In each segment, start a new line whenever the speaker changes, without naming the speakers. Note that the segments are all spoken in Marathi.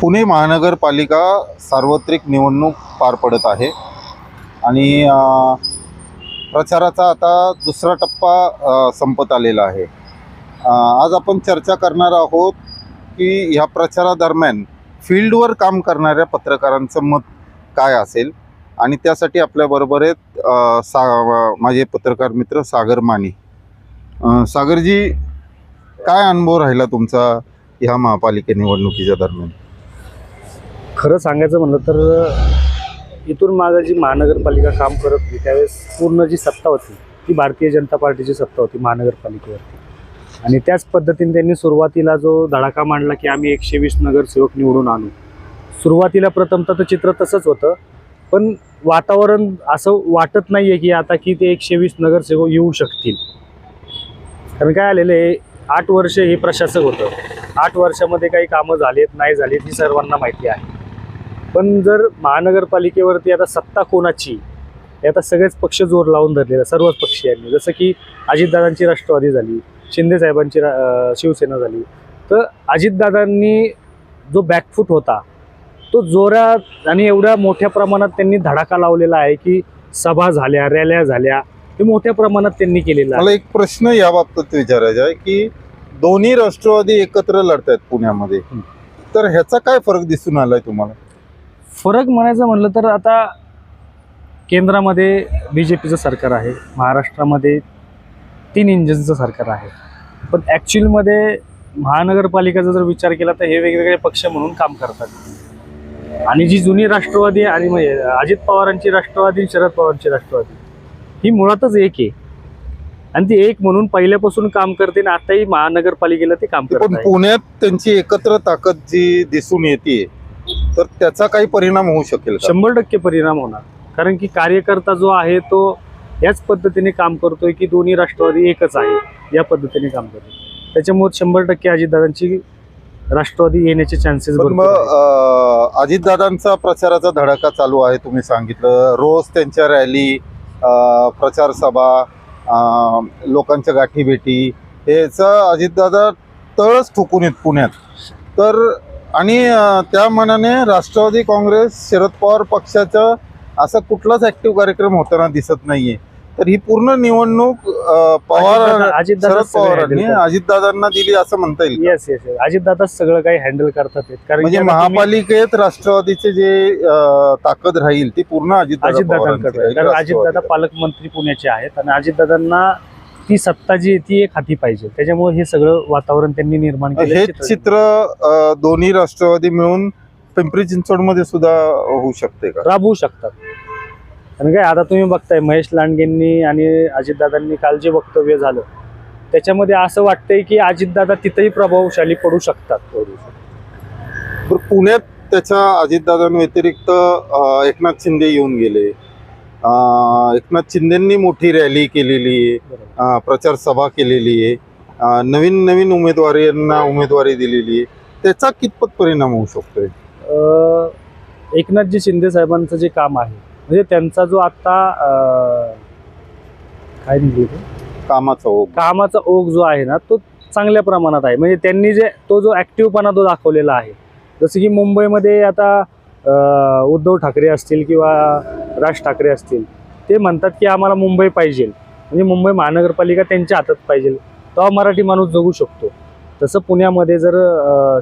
पुणे महानगरपालिका सार्वत्रिक निवडणूक पार पडत आहे. आणि प्रचाराचा आता दुसरा टप्पा संपत आलेला आहे. आज आपण चर्चा करणार आहोत की ह्या प्रचारादरम्यान फील्डवर काम करणाऱ्या पत्रकारांचं मत काय असेल? आणि त्यासाठी आपल्याबरोबर आहेत सा माझे पत्रकार मित्र सागर माने. सागरजी काय अनुभव राहिला तुमचा ह्या महापालिका निवडणुकीच्या दरम्यान?
खरं सांगायचं म्हणलं तर इथून मागं जी महानगरपालिका काम करत होती त्यावेळेस पूर्ण जी सत्ता होती ती भारतीय जनता पार्टीची सत्ता होती महानगरपालिकेवरती. आणि त्याच पद्धतीने त्यांनी सुरुवातीला जो धडाका मांडला की आम्ही एकशे वीस नगरसेवक निवडून आणू. सुरुवातीला प्रथमतः तर चित्र तसंच होतं पण वातावरण असं वाटत नाही आहे की आता की ते एकशे वीस नगरसेवक येऊ शकतील. कारण काय आलेलं आहे आठ वर्ष हे प्रशासक होतं. आठ वर्षामध्ये काही कामं झालीत नाही झालीत ही सर्वांना माहिती आहे. पण जर महानगरपालिकेवरती आता सत्ता कोणाची हे आता सगळेच पक्ष जोर लावून धरलेले सर्वच पक्षीयांनी जसं की अजितदादांची राष्ट्रवादी झाली शिंदे साहेबांची शिवसेना झाली. तर अजितदादांनी जो बॅकफूट होता तो जोरात आणि एवढ्या मोठ्या प्रमाणात त्यांनी धडाका लावलेला आहे की सभा झाल्या रॅल्या झाल्या हे मोठ्या प्रमाणात त्यांनी केलेलं
मला एक प्रश्न या बाबतीत विचारायचा आहे की दोन्ही राष्ट्रवादी एकत्र लढत आहेत पुण्यामध्ये. तर ह्याचा काय फरक दिसून आलाय तुम्हाला?
फरक म्हणायचं म्हणलं तर आता केंद्रामध्ये बी जे पीचं सरकार आहे महाराष्ट्रामध्ये तीन इंजिनचं सरकार आहे. पण ॲक्च्युअलमध्ये महानगरपालिकेचा जर विचार केला तर हे वेगवेगळे पक्ष म्हणून काम करतात. आणि जी जुनी राष्ट्रवादी आणि म्हणजे अजित पवारांची राष्ट्रवादी शरद पवारांची राष्ट्रवादी ही मुळातच एक आहे. आणि ती एक म्हणून पहिल्यापासून काम करते आणि आताही महानगरपालिकेला ते काम करत
पण पुण्यात त्यांची एकत्र ताकद जी दिसून येते तर त्याचा काही परिणाम होऊ शकेल का?
शंभर टक्के परिणाम होणार. कारण की कार्यकर्ता जो आहे तो याच पद्धतीने काम करतोय की दोन्ही राष्ट्रवादी एकच आहे या पद्धतीने काम करतोय. त्याच्यामुळे शंभर टक्के अजितदादांची राष्ट्रवादी येण्याचे चान्सेस
पण मग अं, अजितदादांचा प्रचाराचा धडाका चालू आहे तुम्ही सांगितलं. रोज त्यांच्या रॅली अं, प्रचार सभा अं, लोकांच्या गाठी भेटी याचा अजितदादा तळच ठोकून येत पुण्यात. तर आणि त्या मनाने राष्ट्रवादी काँग्रेस शरद पवार पक्षाचा असा कुठलाच ऍक्टिव्ह कार्यक्रम होताना दिसत नाहीये तर ही पूर्ण निवडणूक पवार शरद पवारांनी अजितदादांना दिली असं म्हणता येईल?
येस येस अजितदादा सगळं काही हँडल करतात. कारण
म्हणजे महापालिकेत राष्ट्रवादीचे जे ताकद राहील ती पूर्ण अजितदादा
अजितदादांकडे कारण अजितदादा. पालकमंत्री पुण्याचे आहेत आणि अजितदादांना ती सत्ता जी ती एक हाती पाहिजे. त्याच्यामुळे हे सगळं वातावरण त्यांनी निर्माण केलं.
हे चित्र दोन्ही राष्ट्रवादी मिळून पिंपरी चिंचवडमध्ये सुद्धा होऊ शकते का?
राबवू शकतात. आणि काय आता तुम्ही बघताय महेश लांडगेंनी आणि अजितदादांनी काल जे वक्तव्य झालं त्याच्यामध्ये असं वाटतंय की अजितदादा तिथंही प्रभावशाली पडू शकतात.
पुण्यात त्याच्या अजितदादांव्यतिरिक्त एकनाथ शिंदे येऊन गेले. एकनाथ शिंदेंनी मोठी रॅली केलेली आहे. प्रचार सभा केलेली आहे. नवीन नवीन उमेदवारांना उमेदवारी दिलेली आहे. त्याचा कितपत परिणाम होऊ शकतोय?
अं, एकनाथजी शिंदे साहेबांचं जे काम आहे म्हणजे त्यांचा जो आता काय?
कामाचा ओघ.
कामाचा ओघ जो आहे ना तो चांगल्या प्रमाणात आहे. म्हणजे त्यांनी जे तो जो ॲक्टिव्हपणा तो दाखवलेला आहे. जसं की मुंबईमध्ये आता उद्धव ठाकरे असतील किंवा राज ठाकरे असतील ते म्हणतात की आम्हाला मुंबई पाहिजे. म्हणजे मुंबई महानगरपालिका त्यांच्या हातात पाहिजे. तेव्हा मराठी माणूस जगू शकतो. तसं पुण्यामध्ये जर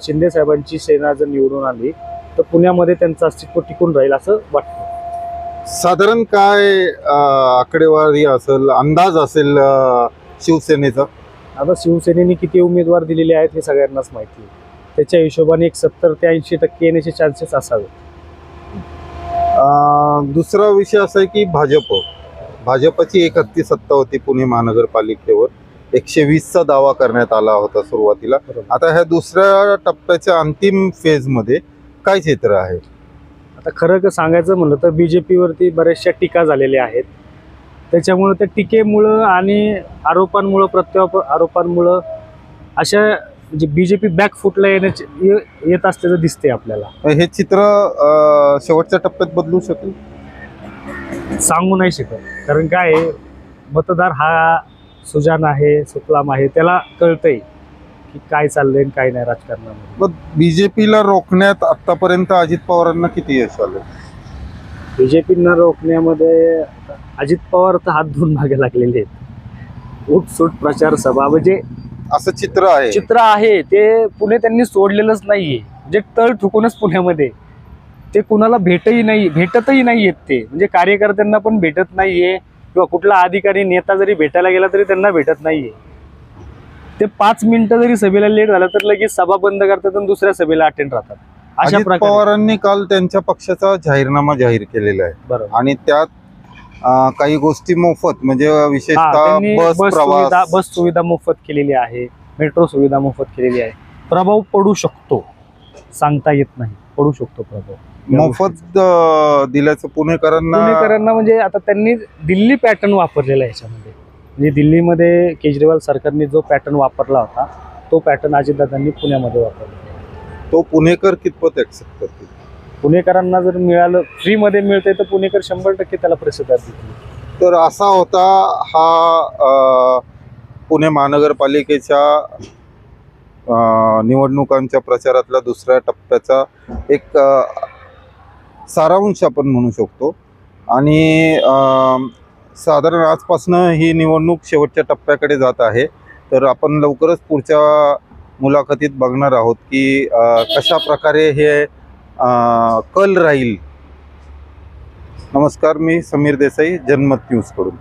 शिंदे साहेबांची सेना जर निवडून आली तर पुण्यामध्ये त्यांचं अस्तित्व टिकून राहील असं वाटतं.
साधारण काय आकडेवारी असेल अंदाज असेल शिवसेनेचा?
आता शिवसेनेने किती उमेदवार दिलेले आहेत हे सगळ्यांनाच माहिती आहे. त्याच्या हिशोबाने एक सत्तर ते ऐंशी टक्के येण्याचे चान्सेस असावे
दुसरा विषय असा आहे की भाजप. भाजपची एक हत्ती सत्ता होती पुणे महानगरपालिकेवर. एकशे वीसचा दावा करण्यात आला होता सुरुवातीला. आता ह्या दुसऱ्या टप्प्याच्या अंतिम फेजमध्ये काय चित्र आहे?
आता खरं का सांगायचं म्हणलं तर बी जे पीवरती बऱ्याचशा टीका झालेल्या आहेत. त्याच्यामुळं त्या टीकेमुळं आणि आरोपांमुळं प्रत्यारोप आरोपांमुळं अशा म्हणजे बी जे पी बॅकफुटला येण्याचे ये- येत असल्याचं दिसते आपल्याला.
हे चित्र अं, शेवटच्या टप्प्यात बदलू शकेल?
सांगू नाही शकत. कारण काय आहे, मतदार हा सुजान आहे सुफलाम आहे त्याला कळतंय की काय चाललंय आणि काय नाही राजकारणामध्ये.
मग बीजेपीला रोखण्यात आतापर्यंत अजित पवारांना किती यश आलं?
बीजेपींना रोखण्यामध्ये अजित पवार तर हात धुवून मागे लागलेले आहेत. उठसूट प्रचार सभा म्हणजे
असं चित्र आहे.
चित्र आहे. ते पुणे त्यांनी सोडलेलंच नाहीये. म्हणजे तळ ठुकूनच पुण्यामध्ये ते कुणाला भेटही नाही भेटतही नाही आहेत ते. म्हणजे कार्यकर्त्यांना पण भेटत नाहीये. किंवा कुठला अधिकारी नेता जरी भेटायला गेला तरी त्यांना भेटत नाहीये. ते पाच मिनिटं जरी सभेला लेट झालं तर लगेच सभा बंद करतात आणि दुसऱ्या सभेला अटेंड राहतात. अशा
अजित
प्रकारे.
पवारांनी काल त्यांच्या पक्षाचा जाहीरनामा जाहीर केलेला आहे.
बरोबर.
आणि त्यात काही गोष्टी मोफत म्हणजे विशेषतः बस
सुविधा
प्रवास.
बस सुविधा मोफत केलेली आहे मेट्रो सुविधा मोफत केलेली आहे. प्रभाव पडू शकतो सांगता येत नाही पडू शकतो प्रभाव.
मोफत दिल्याचं पुणेकरांना
पुणेकरांना म्हणजे आता त्यांनी दिल्ली पॅटर्न वापरलेला आहे याच्यामध्ये. म्हणजे दिल्लीमध्ये केजरीवाल सरकारने जो पॅटर्न वापरला होता तो पॅटर्न अजितदादांनी पुण्यामध्ये वापरला
तो पुणेकर कितपत ऍक्सेप्ट करतील?
पुणेकरांना जर मिळालं फ्रीमध्ये मिळते तर पुणेकर शंभर टक्के त्याला प्रतिसाद देतील
तर असा होता हा पुणे महानगरपालिकेच्या निवडणुकांच्या प्रचारातला दुसऱ्या टप्प्याचा एक सारांश आपण म्हणू शकतो. आणि साधारण आजपासनं ही निवडणूक शेवटच्या टप्प्याकडे जात आहे. तर आपण लवकरच पुढच्या मुलाखतीत बघणार आहोत की कशा प्रकारे हे कल राहील. नमस्कार मी समीर देसाई जनमत न्यूजकडून.